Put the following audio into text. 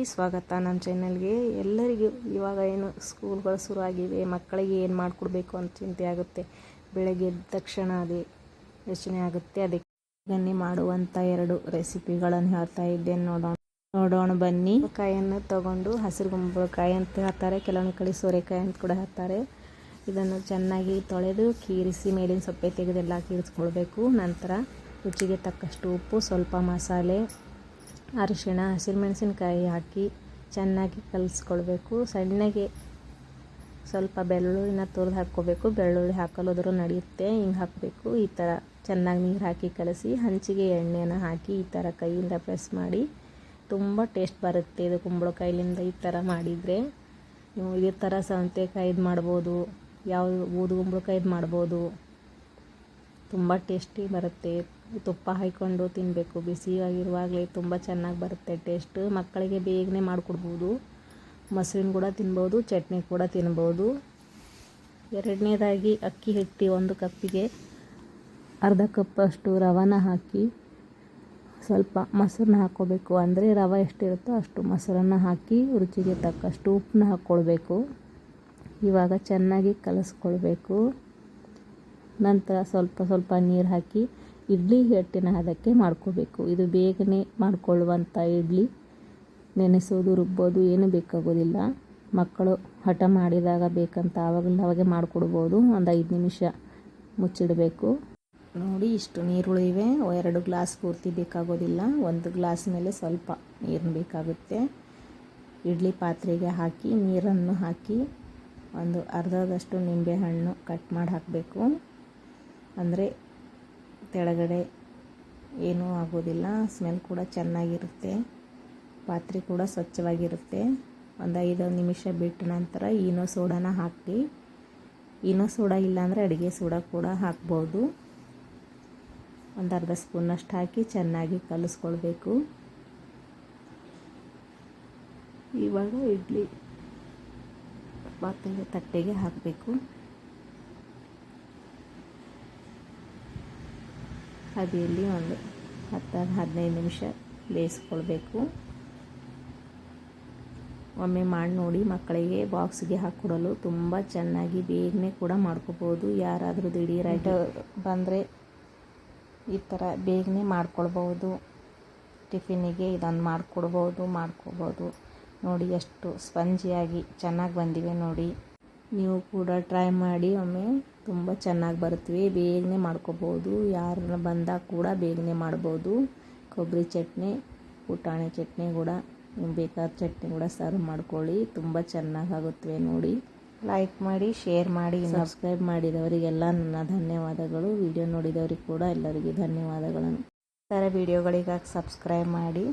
ಈ ಸ್ವಾಗತ ನನ್ನ ಚಾನಲ್ಗೆ ಎಲ್ಲರಿಗೂ ಇವಾಗ ಏನು ಸ್ಕೂಲ್ಗಳು ಶುರು ಆಗಿವೆ ಮಕ್ಕಳಿಗೆ ಏನು ಮಾಡಿಕೊಡ್ಬೇಕು ಅಂತ ಚಿಂತೆ ಆಗುತ್ತೆ. ಬೆಳಗ್ಗೆ ಎದ್ದ ತಕ್ಷಣ ಅದೇ ಯೋಚನೆ ಆಗುತ್ತೆ. ಅದಕ್ಕೆ ಬನ್ನಿ ಮಾಡುವಂಥ ಎರಡು ರೆಸಿಪಿಗಳನ್ನು ಹೇಳ್ತಾ ಇದ್ದೇನೆ. ನೋಡೋಣ ನೋಡೋಣ ಬನ್ನಿ. ಕಾಯನ್ನು ತಗೊಂಡು ಹಸಿರು ಕುಂಬಳಕಾಯಿ ಅಂತ ಹೇಳ್ತಾರೆ. ಕೆಲವೊಂದು ಕಡೆ ಸೋರೆಕಾಯಿ ಅಂತ ಕೂಡ ಹೇಳ್ತಾರೆ. ಇದನ್ನು ಚೆನ್ನಾಗಿ ತೊಳೆದು ಕೀರಿಸಿ ಮೇಲಿನ ಸೊಪ್ಪೆ ತೆಗೆದೆಲ್ಲ ಕೀರಿಸ್ಕೊಳ್ಬೇಕು. ನಂತರ ರುಚಿಗೆ ತಕ್ಕಷ್ಟು ಉಪ್ಪು, ಸ್ವಲ್ಪ ಮಸಾಲೆ ಅರಿಶಿಣ ಹಸಿರುಮೆಣಸಿನ್ಕಾಯಿ ಹಾಕಿ ಚೆನ್ನಾಗಿ ಕಲಿಸ್ಕೊಳ್ಬೇಕು. ಸಣ್ಣಗೆ ಸ್ವಲ್ಪ ಬೆಳ್ಳುಳ್ಳಿನ ತುರಿದು ಹಾಕ್ಕೋಬೇಕು. ಬೆಳ್ಳುಳ್ಳಿ ಹಾಕಲೋದ್ರೂ ನಡೆಯುತ್ತೆ, ಹಿಂಗೆ ಹಾಕಬೇಕು. ಈ ಥರ ಚೆನ್ನಾಗಿ ನೀರು ಹಾಕಿ ಕಲಸಿ, ಹಂಚಿಗೆ ಎಣ್ಣೆನ ಹಾಕಿ ಈ ಥರ ಕೈಯಿಂದ ಪ್ರೆಸ್ ಮಾಡಿ, ತುಂಬ ಟೇಸ್ಟ್ ಬರುತ್ತೆ ಇದು ಕುಂಬಳಕಾಯಿಲಿಂದ ಈ ಥರ ಮಾಡಿದರೆ. ನೀವು ಇದೇ ಥರ ಸೌತೆಕಾಯ್ದು ಮಾಡ್ಬೋದು ಯಾವ ಬೂದು ಕುಂಬಳಕಾಯ್ದು ಮಾಡ್ಬೋದು. ತುಂಬ ಟೇಸ್ಟಿ ಬರುತ್ತೆ. ತುಪ್ಪ ಹಾಕ್ಕೊಂಡು ತಿನ್ನಬೇಕು ಬಿಸಿಯಾಗಿರುವಾಗಲೇ ತುಂಬ ಚೆನ್ನಾಗಿ ಬರುತ್ತೆ ಟೇಸ್ಟ್. ಮಕ್ಕಳಿಗೆ ಬೇಗನೆ ಮಾಡಿಕೊಡ್ಬೋದು. ಮೊಸರಿನ ಕೂಡ ತಿನ್ಬೋದು, ಚಟ್ನಿ ಕೂಡ ತಿನ್ಬೋದು. ಎರಡನೇದಾಗಿ ಅಕ್ಕಿ ಹಿಟ್ಟಿ ಒಂದು ಕಪ್ಪಿಗೆ ಅರ್ಧ ಕಪ್ಪಷ್ಟು ರವಾನ ಹಾಕಿ ಸ್ವಲ್ಪ ಮೊಸರನ್ನ ಹಾಕ್ಕೋಬೇಕು. ಅಂದರೆ ರವೆ ಎಷ್ಟಿರುತ್ತೋ ಅಷ್ಟು ಮೊಸರನ್ನು ಹಾಕಿ ರುಚಿಗೆ ತಕ್ಕಷ್ಟು ಉಪ್ಪನ್ನ ಹಾಕ್ಕೊಳ್ಬೇಕು. ಇವಾಗ ಚೆನ್ನಾಗಿ ಕಲಸ್ಕೊಳ್ಬೇಕು. ನಂತರ ಸ್ವಲ್ಪ ಸ್ವಲ್ಪ ನೀರು ಹಾಕಿ ಇಡ್ಲಿ ಹಿಟ್ಟಿನ ಹದಕ್ಕೆ ಮಾಡ್ಕೋಬೇಕು. ಇದು ಬೇಗನೆ ಮಾಡಿಕೊಳ್ಳುವಂಥ ಇಡ್ಲಿ. ನೆನೆಸೋದು, ರುಬ್ಬೋದು, ಏನೂ ಬೇಕಾಗೋದಿಲ್ಲ. ಮಕ್ಕಳು ಹಠ ಮಾಡಿದಾಗ ಬೇಕಂತ ಆವಾಗಲೂ ಅವಾಗೆ ಮಾಡಿಕೊಡ್ಬೋದು. ಒಂದು ಐದು ನಿಮಿಷ ಮುಚ್ಚಿಡಬೇಕು. ನೋಡಿ, ಇಷ್ಟು ನೀರು ಉಳಿವೆ ಎರಡು ಗ್ಲಾಸ್ ಪೂರ್ತಿ ಬೇಕಾಗೋದಿಲ್ಲ. ಒಂದು ಗ್ಲಾಸ್ ಮೇಲೆ ಸ್ವಲ್ಪ ನೀರು ಬೇಕಾಗುತ್ತೆ. ಇಡ್ಲಿ ಪಾತ್ರೆಗೆ ಹಾಕಿ, ನೀರನ್ನು ಹಾಕಿ ಒಂದು ಅರ್ಧದಷ್ಟು ನಿಂಬೆಹಣ್ಣು ಕಟ್ ಮಾಡಿ ಹಾಕಬೇಕು. ಅಂದರೆ ತೆಳಗಡೆ ಏನೂ ಆಗೋದಿಲ್ಲ. ಸ್ಮೆಲ್ ಕೂಡ ಚೆನ್ನಾಗಿರುತ್ತೆ. ಪಾತ್ರೆ ಕೂಡ ಸ್ವಚ್ಛವಾಗಿರುತ್ತೆ. ಒಂದು ಐದು ನಿಮಿಷ ಬಿಟ್ಟ ನಂತರ ಈನೋ ಸೋಡಾನ ಹಾಕಿ ಈನೋ ಸೋಡಾ ಇಲ್ಲಾಂದರೆ ಅಡುಗೆ ಸೋಡಾ ಕೂಡ ಹಾಕ್ಬೋದು. ಒಂದು ಅರ್ಧ ಸ್ಪೂನಷ್ಟು ಹಾಕಿ ಚೆನ್ನಾಗಿ ಕಲಿಸ್ಕೊಳ್ಬೇಕು. ಇವಾಗ ಇಡ್ಲಿ, ಪಾತ್ರೆಗೆ ತಟ್ಟೆಗೆ ಹಾಕಬೇಕು. ಹದಿಯಲ್ಲಿ ಒಂದು ಹತ್ತು ಹದಿನೈದು ನಿಮಿಷ ಬೇಯಿಸ್ಕೊಳ್ಬೇಕು. ಒಮ್ಮೆ ಮಾಡಿ ನೋಡಿ ಮಕ್ಕಳಿಗೆ ಬಾಕ್ಸ್ಗೆ ಹಾಕ್ಕೊಡಲು ತುಂಬ ಚೆನ್ನಾಗಿ ಬೇಗನೆ ಕೂಡ ಮಾಡ್ಕೋಬೋದು. ಯಾರಾದರೂ ದಿಢೀರಾಗಿ ಬಂದರೆ ಈ ಥರ ಬೇಗನೆ ಮಾಡ್ಕೊಳ್ಬೋದು ಟಿಫಿನಿಗೆ ಇದನ್ನು ಮಾಡಿಕೊಡ್ಬೋದು, ಮಾಡ್ಕೋಬೋದು. ನೋಡಿ ಎಷ್ಟು ಸ್ಪಂಜಿಯಾಗಿ ಚೆನ್ನಾಗಿ ಬಂದಿವೆ ನೋಡಿ. ನೀವು ಕೂಡ ಟ್ರೈ ಮಾಡಿ ಒಮ್ಮೆ. ತುಂಬ ಚೆನ್ನಾಗಿ ಬರುತ್ತವೆ ಬೇಗನೆ ಮಾಡ್ಕೋಬೋದು. ಯಾರನ್ನ ಬಂದಾಗ ಕೂಡ ಬೇಗನೆ ಮಾಡ್ಬೋದು. ಕೊಬ್ಬರಿ ಚಟ್ನಿ ಪುಟಾಣಿ ಚಟ್ನಿ ಕೂಡ ನಿಮ್ಗೆ ಬೇಕಾದ ಚಟ್ನಿ ಕೂಡ ಸರ್ವ್ ಮಾಡ್ಕೊಳ್ಳಿ. ತುಂಬ ಚೆನ್ನಾಗಿ ಆಗುತ್ತವೆ ನೋಡಿ. ಲೈಕ್ ಮಾಡಿ ಶೇರ್ ಮಾಡಿ ಸಬ್ಸ್ಕ್ರೈಬ್ ಮಾಡಿದವರಿಗೆಲ್ಲ ನನ್ನ ಧನ್ಯವಾದಗಳು. ವಿಡಿಯೋ ನೋಡಿದವರಿಗೆ ಕೂಡ ಎಲ್ಲರಿಗೂ ಧನ್ಯವಾದಗಳನ್ನು. ಈ ಥರ ವಿಡಿಯೋಗಳಿಗಾಗಿ ಸಬ್ಸ್ಕ್ರೈಬ್ ಮಾಡಿ.